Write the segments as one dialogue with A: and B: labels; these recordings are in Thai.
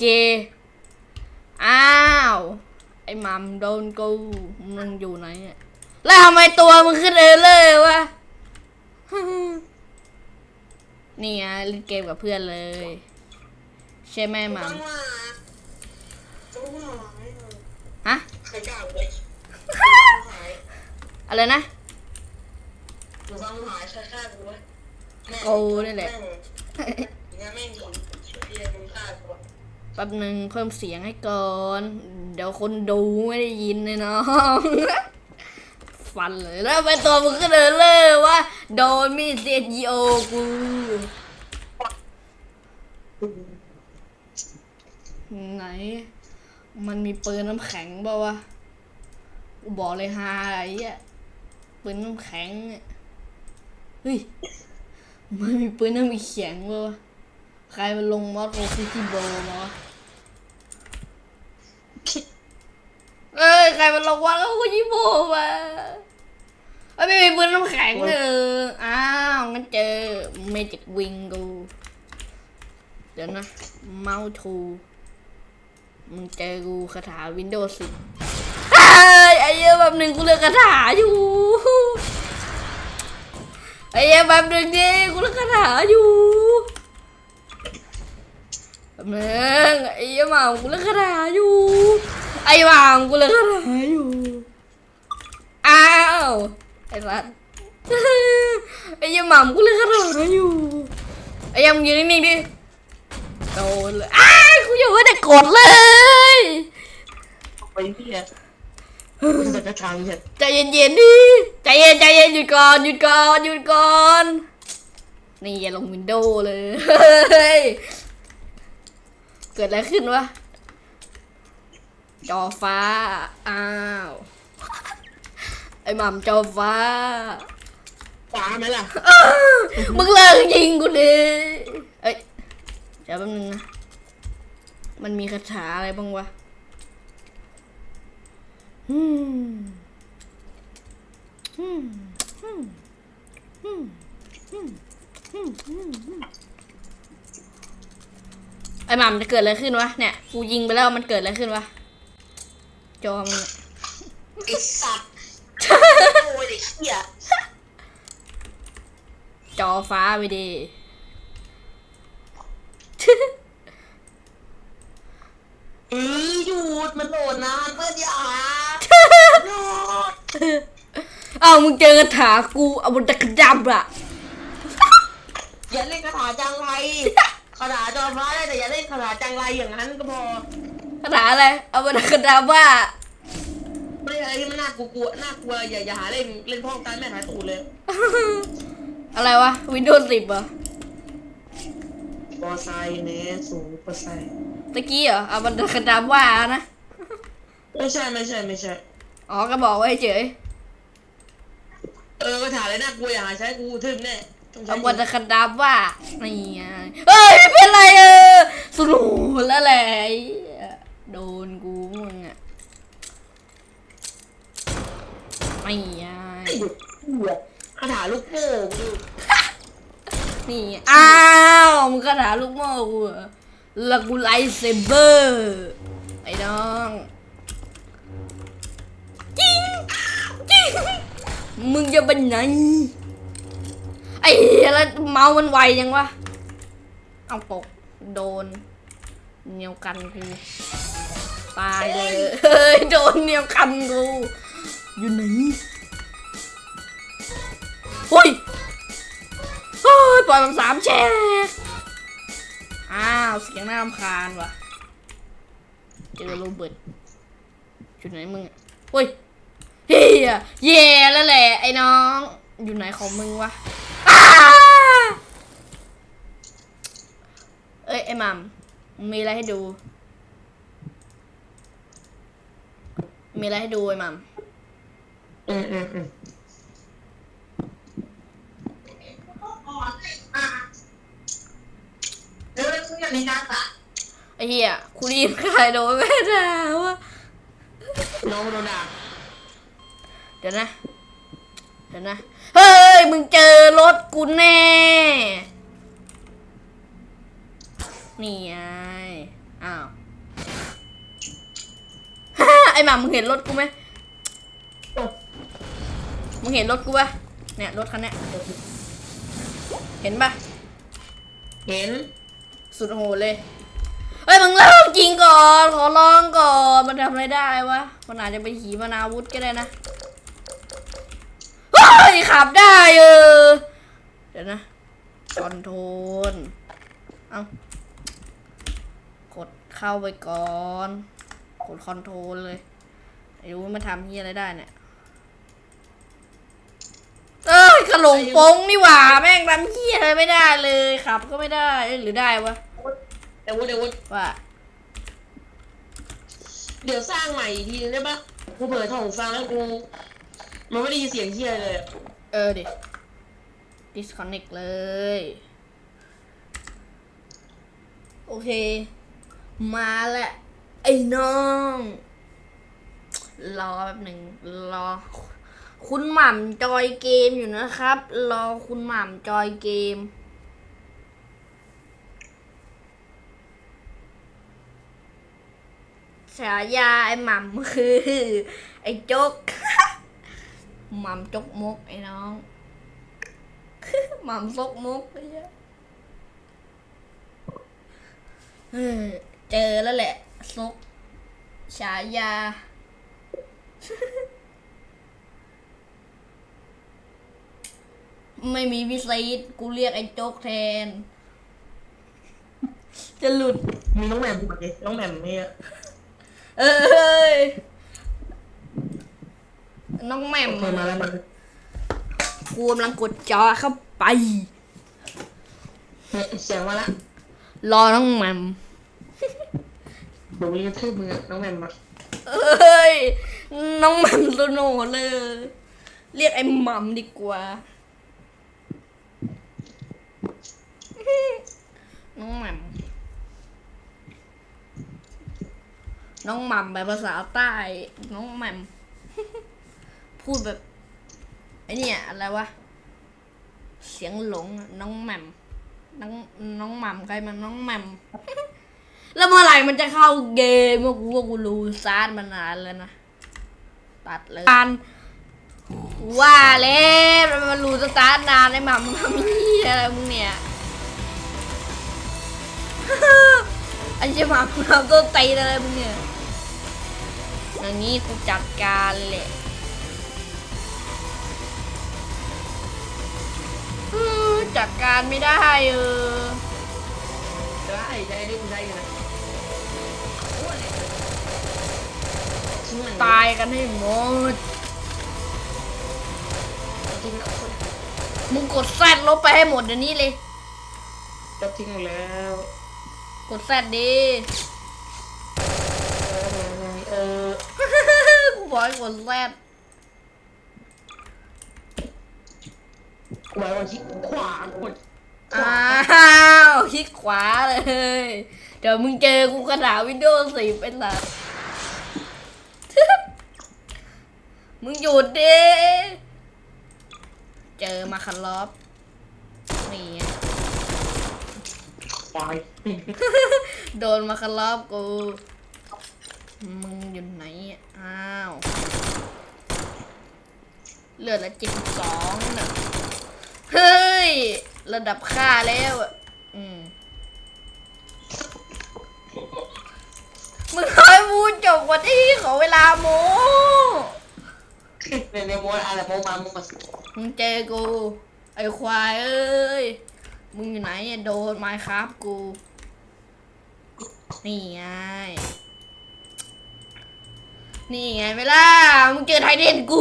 A: เค อ้าว ไอ้มัมโดนกูมึงอยู่ไหนเนี่ยแล้วทำไมตัวมึงขึ้นเออเลยวะ นี่ไงเล่นเกมกับเพื่อนเลย ใช่ไหมมัม
B: ต้องมาต้องมา
A: ฮะ
B: ใครกล้าเลย
A: อะไรนะ
B: หนูฟังหายใครฆ่ากูวะแม่
A: กูนี่แหละ
B: งั้น แป๊
A: บหนึ่งเพิ่มเสียงให้ก่อน เดี๋ยวคนดูไม่ได้ยินเลยน้องฟันเลยแล้วไปตัวมึงก็เดินเลยว่าโดนมีดเซียจีโอกูไหน มันมีปืนน้ำแข็งเปล่าวะกูบอกเลยฮาไอ้เหี้ยปืนน้ำแข็งเฮ้ยมันมีปืนน้ำแข็งเปล่าวะ ใครมันลงมอสโรซิตี้โบมาวะเอ้ยใครมันลงวัดแล้วกูยิโบมาเอ้ยไม่มีปืนน้ำแข็งเอออ้าวงั้นเจอเมจิกวิงกู เดี๋ยวนะเมาส์ทูมึงเจอกูคาถาวินโดว์สิไอ้ไอ้เหี้ยแบบหนึ่งกูเลือกคาถาอยู่ไอ้เหี้ยแบบหนึ่งดิกูเลือกคาถาอยู่ แบบหนึ่งไอ้เหี้ยหมากูเลือกคาถาอยู่ ไอ้หมากูเลือกคาถาอยู่อ้าวไอ้สัสไอ้เหี้ยหมากูเลือกคาถาอยู่ไอ้เหี้ยังยืนนิ่งๆดิโดนเลยอ้ายกูยังไม่ได้กดเลย
B: ไปพี่อะมึงจะกระชังเนี่ย
A: ใจเย็นๆดิใจเย็นใจเย็นหยุดก่อนหยุดก่อนหยุดก่อนนี่อย่าลงวินโดว์เลย เกิดอะไรขึ้นวะ จอฟ้า อ้าว ไอ้หม่ำจอฟ้า
B: ฟ้าไหมล่ะ
A: มึงเลิกยิงกูดิเอ้ย เดี๋ยวแป๊บนึงนะ มันมีคาถาอะไรบ้างวะฮึมฮึมฮึมฮึมฮึมฮึมฮึม หม่ำจะเกิดอะไรขึ้นวะเนี่ยกูยิงไปแล้วมันเกิดอะไรขึ้นวะจอมันอะ
B: ไอ้สัตว์โอ้ยเด็กเหี้ย
A: จอฟ้าไปดิ
B: เออหยุดมันโหลดนานเพื่อนอย่าหยุด
A: เอ้ามึงเจอคาถากูเอาบนตะกดับอะ
B: อย่าเล่นคาถาจังไร คาถาจอฟ้าได้แต่อย่าเล่นคาถาจังไรอย่างนั้นก็พอ
A: คาถาอะไรเอาบนตะกดับว่า
B: ไม่อะไรที่มันน่ากลัวๆน่ากลัวอย่าอย่าหาเล่นเล่นพ่องกันแม่หายตูดเลย
A: อะไรวะวินโดว์สิบเหรอ
B: ปอไซเนสูปอไซ
A: ตะกี้เหรอเอาบนตะกดับว่านะ
B: ไม่ใช่ไม่ใช่ไม่ใช่
A: อ๋อก็บอกไว้เฉย
B: เออคาถาอะไรน่ากลัวอย่าหาใช้กูทึ่มแน่ต้องใช้
A: เอาบนตะกดับว่านี่ไงเอ้ยไม่เป็นไรเออสรุปแล้วแหละไอ้เหี้ยโดนกูมึงอะไม่ไง
B: ไอ้เด็กเหี้ยคาถาลูกโป่งดิ
A: นี่ไงอ้าวมึงคาถาลูกโม่กูเหรอแล้วกูไลท์เซเบอร์ไอ้น้องจิ้งจิ้งมึงจะเป็นไหน ไอ้แล้วเมาส์มันไวยังวะ เอาตกโดนเหนียวกันกู ตายเลยเฮ้ยโดนเหนียวกันกู อยู่ไหนเฮ้ยเฮ้ยปล่อยมันสามแฉกอ้าว เสียงน่ารำคาญว่ะ เจอโรเบิร์ตอยู่ไหนมึงอะเฮ้ยเฮียเย่แล้วแหละไอ้น้อง อยู่ไหนของมึงวะอ้า เอ้ยไอ้มัมมีอะไรให้ดู มีอะไรให้ดูไอ้มัม
B: อืมอืมอืมเออคืออย่างนี้นะจ๊ะ
A: ไอ้เหี้ยคุรีนใครโดนแม่ด่าวะ
B: น้องโดนด่า
A: เดี๋ยวนะ เดี๋ยวนะ เฮ้ย มึงเจอรถกูแน่ นี่ไงอ้าวไอหมามึงเห็นรถกูไหม
B: โอ้
A: มึงเห็นรถกูปะเนี่ยรถคันเนี้ยเห็นปะ
B: เห็น
A: สุดโหดเลยเฮ้ยมึงเริ่มจริงก่อนขอลองก่อนมันทำอะไรได้วะมันอาจจะเป็นขีปนาวุธก็ได้นะเฮ้ยขับได้เออเดี๋ยวนะคอนโทรลเอากด เข้าไปก่อนกดคอนโทรลเลยไม่รู้ว่ามันทำเฮียอะไรได้เนี่ย เอ้ยขลงโป้งนี่หว่า แม่งทำเฮียอะไรไม่ได้เลยขับก็ไม่ได้เอ้ยหรือได้วะ
B: แต่วุ้นแต่วุ้น
A: ว่า
B: เดี๋ยวสร้างใหม่อีกทีนึงได้ปะกูเปิดท้องฟังแล้วกูมันไม่ได้ยินเสียงเฮียเลยอะ
A: เออดิ disconnect เลย โอเค มาแหละไอ้น้อง รอแป๊บหนึ่งรอ คุณหม่ำจอยเกมอยู่นะครับ รอคุณหม่ำจอยเกมฉายาไอ้หม่ำคือ ไอ้จกหม่ำจกมกไอ้น้องหม่ำซกมกไอ้เหี้ย เออเจอแล้วแหละซกฉายา ไม่มีวิสัยกูเรียกไอ้โจ๊กแทน จะหลุด
B: มีน้องแหม่มมาดิน้องแหม่มเนี่ย
A: เอ้ย น้องแหม่ม
B: เคยมาแล้วมัน
A: กูกำลังกดจอเข้าไป
B: เสียงมาละ
A: รอน้องแหม่ม
B: เดี๋ยวมีกระทืบมือน้องแมมมา
A: เอ้ย น้องแหม่มสโนเลย เรียกไอ้หม่ำดีกว่า น้องแหม่มน้องหม่ำแบบภาษาใต้ น้องแหม่มพูดแบบไอเนี่ยอะไรวะ เสียงหลง น้องแหม่มน้องน้องหม่ำใครมันน้องแหม่ม แล้วเมื่อไหร่มันจะเข้าเกมว่ากูว่ากูรู้ซาร์ดมานานแล้วนะ ตัดเลยการว่าแล้วมันมารู้สตาร์ทนานไอ้หม่ำมันมีอะไรมึงเนี่ยไอ้เจ้าหมามึงทำต้นตีนอะไรมึงเนี่ยอย่างนี้กูจัดการเลยแหละเออจัดการไม่ได้เออ
B: ได้ได้ได้ได้อยู่นะ
A: ตายกันให้หมด
B: ทิ้งแล้ว
A: มึงกดแซดลบไปให้หมดเดี๋ยวนี้เลย
B: จะทิ้งหมดแล้ว
A: กดแซดดี
B: เออ
A: กูบอกให้กดแซด
B: ไว้วันที่ขวากด
A: อ้าวคลิกขวาเลย เดี๋ยวมึงเจอกูกระดาษวินโดว์สิบเป็นหลัก มึงหยุดดิเจอมาคันลอบนี่ไง
B: ควาย
A: โดนมาคันลอบกู มึงอยู่ไหนอะอ้าว เลือดละเจ็ดสิบสองน่ะเฮ้ย ระดับค่าแล้วอะอืมมึงคอยพูดจบกว่าที่ขอเวลาโม
B: ในในโมดอะไรโมมาโมมา
A: มึงเจอกู ไอ้ควายเอ้ย มึงอยู่ไหนเนี่ยโดนไม้ครับกู นี่ไง นี่ไงเวลามึงเจอไทเดนกู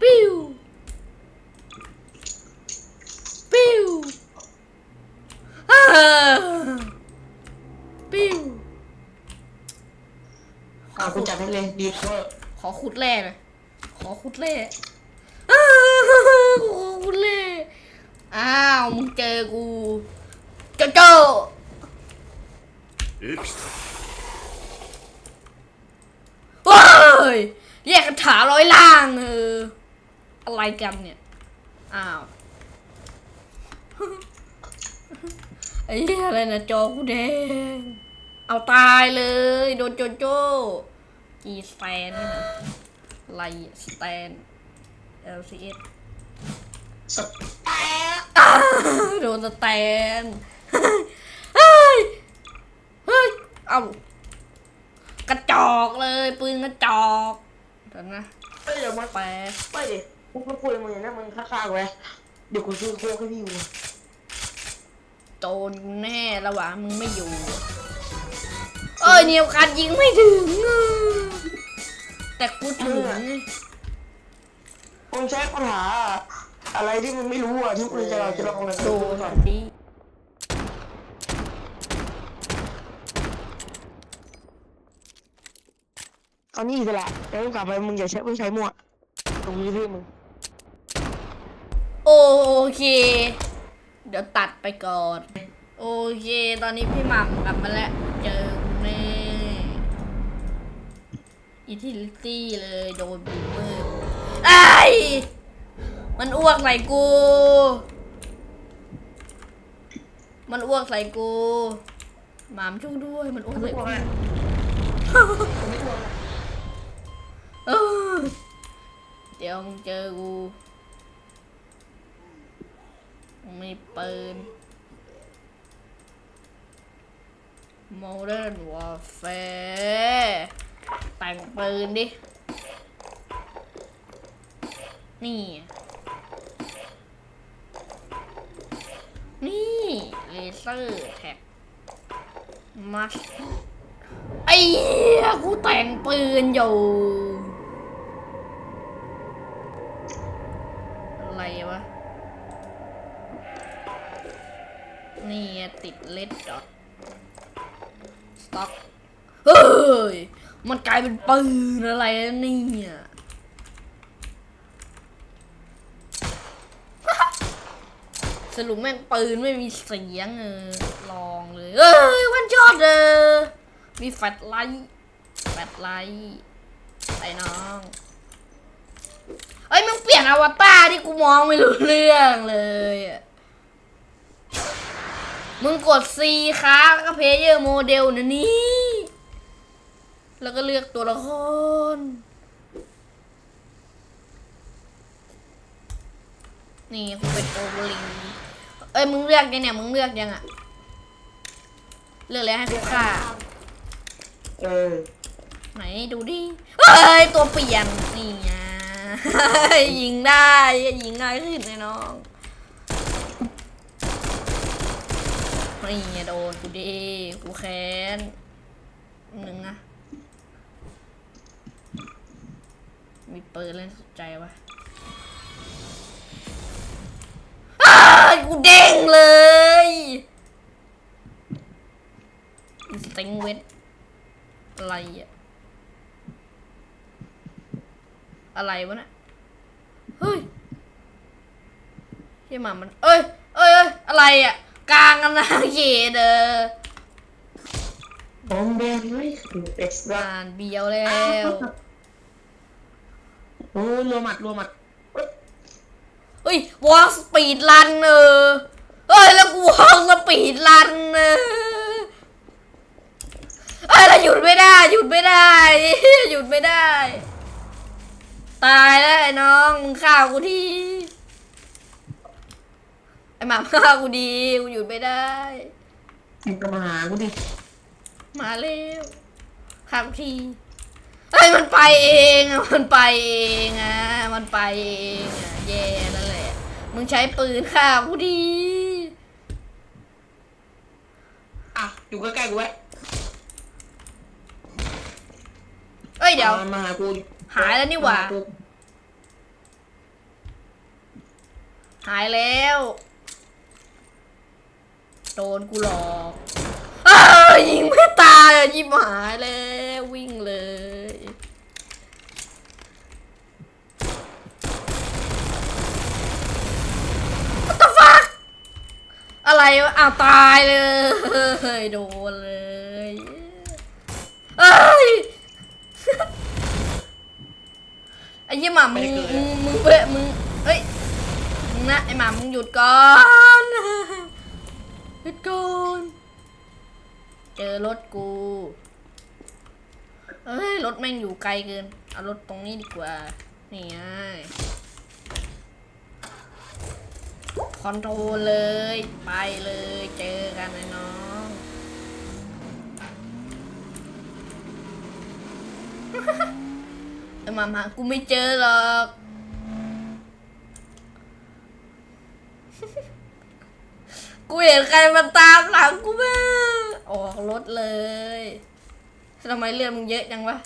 A: ปิ้ว ปิ้วอ่าปิ้ว
B: อ่าคุณจัดให้เลยดีเวอร์
A: ขอขุดแร่หน่อย ขอขุดแร่อ้าวขอขุดแร่อ้าวมึงเจอกูโจโจว้ายแยกกระถาร้อยล่างเอออะไรกันเนี่ย อ้าวไอ้เหี้ยอะไรนะจอกูแดง เอาตายเลย โดนโจโจ้กีสแตนนี่นะ ไลสแตน LCS
B: สแตน
A: อ้าโดนสแตนเฮ้ยเฮ้ยเอากระจอกเลย ปืนกระจอกเดี๋ยวนะ
B: เฮ้ยเดี๋ยวมัน
A: แปะ
B: ไปดิกูก็คุยกับมึงอย่างนั้นมึงข้างๆไว้เดี๋ยวกูซื้อโค้กให้พี่กู
A: โดนกูแน่ระหว่างมึงไม่อยู่ เอ้ยเนี่ยวการยิงไม่ถึงอะ แต่กูถึงไง
B: มึงใช้ปัญหา อะไรที่มึงไม่รู้อะที่มึงจะเราจะลองอะไร
A: โดน
B: ก่อน
A: ดิ
B: เอานี่สิละแล้วมึงกลับไปมึงอย่าใช้มึงใช้มั่วตรงนี้พี่มึง
A: โอเค เดี๋ยวตัดไปก่อน โอเค ตอนนี้พี่หม่ำกลับมาแล้วเจอ อิทิลิตี้เลยโดนบูมเมอร์ไอ้มันอ้วกใส่กู มันอ้วกใส่กูหมามช่วยด้วย มันอ้วกใส่กูเดี๋ยวมึงเจอกูมีปืน Modern Warfare แต่งปืนดิ นี่ นี่ เลเซอร์แท็กมัสไอ้เหี้ยกูแต่งปืนอยู่อะไรวะ นี่ติดเล็ดดอทสต็อก เฮ้ย มันกลายเป็นปืนอะไรแล้วเนี่ยสรุปแม่งปืนไม่มีเสียงเออลองเลย เอ้ยวันชอตเออมีแฟลชไลท์แฟลชไลท์ไอ้น้องเอ้ยมึงเปลี่ยนอวตารที่กูมองไม่รู้เรื่องเลยอะมึงกด C ค้าแล้วก็เพเยอร์โมเดลนะนี่ แล้วก็เลือกตัวละคร นี่กูเป็นโอเวอร์ลิงเอ้ยมึงเลือกยังเนี่ยมึงเลือกยังอะเลือกแล้วให้กูฆ่า
B: เออ
A: ไหนดูดิเฮ้ยตัวเปลี่ยนนี่ไงยิงได้ยิงง่ายขึ้นเลยน้องนี่ไงโดนกูดิกูแค้นหนึ่งนะ มีปืนเล่นสนใจวะอ้ายกูเด้งเลยอินสติ้งเวทอะไรอะอะไรวะเนะเฮ้ยที่หมามัน เอ้ยเอ้ยเอ้ยอะไรอะกลางกันนะเขตเออ
B: บอมแบนไม่คือเอ็กซ์ตร้า
A: อ่านเบียวแล้ว
B: โอ้รัวหมัดรัวหมัดเอ้ย
A: เฮ้ยวอลสปีดรันเออเฮ้ยแล้วกูวอลสปีดรันเออเอ้ยแล้วหยุดไม่ได้ หยุดไม่ได้หยุดไม่ได้ ตายแล้วไอ้น้องมึงฆ่ากูทีไอ้หมาฆ่ากูดีกูหยุดไม่ได้
B: มึงก็มาหากูดิ
A: มาเร็วฆ่ากูที เฮ้ยมันไปเองอะมันไปเองอะมันไปเองอะแย่นั่นแหละ มึงใช้ปืนฆ่ากูดี
B: อะอยู่ใกล้ๆกูไว้
A: เอ้ยเดี๋ยว
B: มามาหากู
A: หายแล้วนี่หว่า
B: มกู
A: หายแล้ว โดนกูหลอกอ้าวยิงไม่ตายอะยิบหายแล้ววิ่งเลย อะไรวะอ้าวตายเลยโดนเลยเอ้ยไอ้ยี่หมามึงมึงมึงเว้ยมึงเอ้ยมึงนะไอ้หมามึงหยุดก่อนหยุดก่อนเจอรถกูเอ้ยรถแม่งอยู่ไกลเกินเอารถตรงนี้ดีกว่านี่ไง คอนโทรลเลย ไปเลยเจอกันไอ้น้องมามากูไม่เจอหรอกกูเห็นใครมาตามหลังกูมาออกรถเลยทำไมเรื่องมึงเยอะจังวะ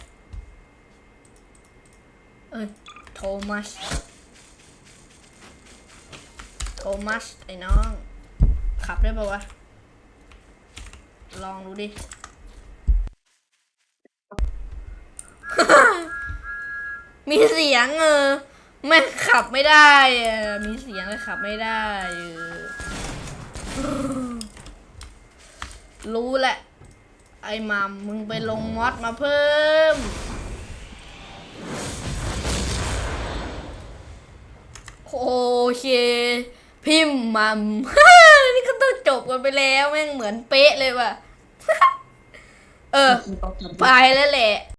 A: เอ้ย โทมัส โทมัสไอ้น้อง ขับได้ปะวะ ลองดูดิ มีเสียงเออแม่ขับไม่ได้ออมีเสียงเลยขับไม่ได้รู้แหละ ไอ้มัมมึงไปลงมอดมาเพิ่ม โอเค พิมพ์มัม นี่ก็ต้องจบกันไปแล้วแม่งเหมือนเป๊ะเลยว่ะ เออ ไปแล้วแหละ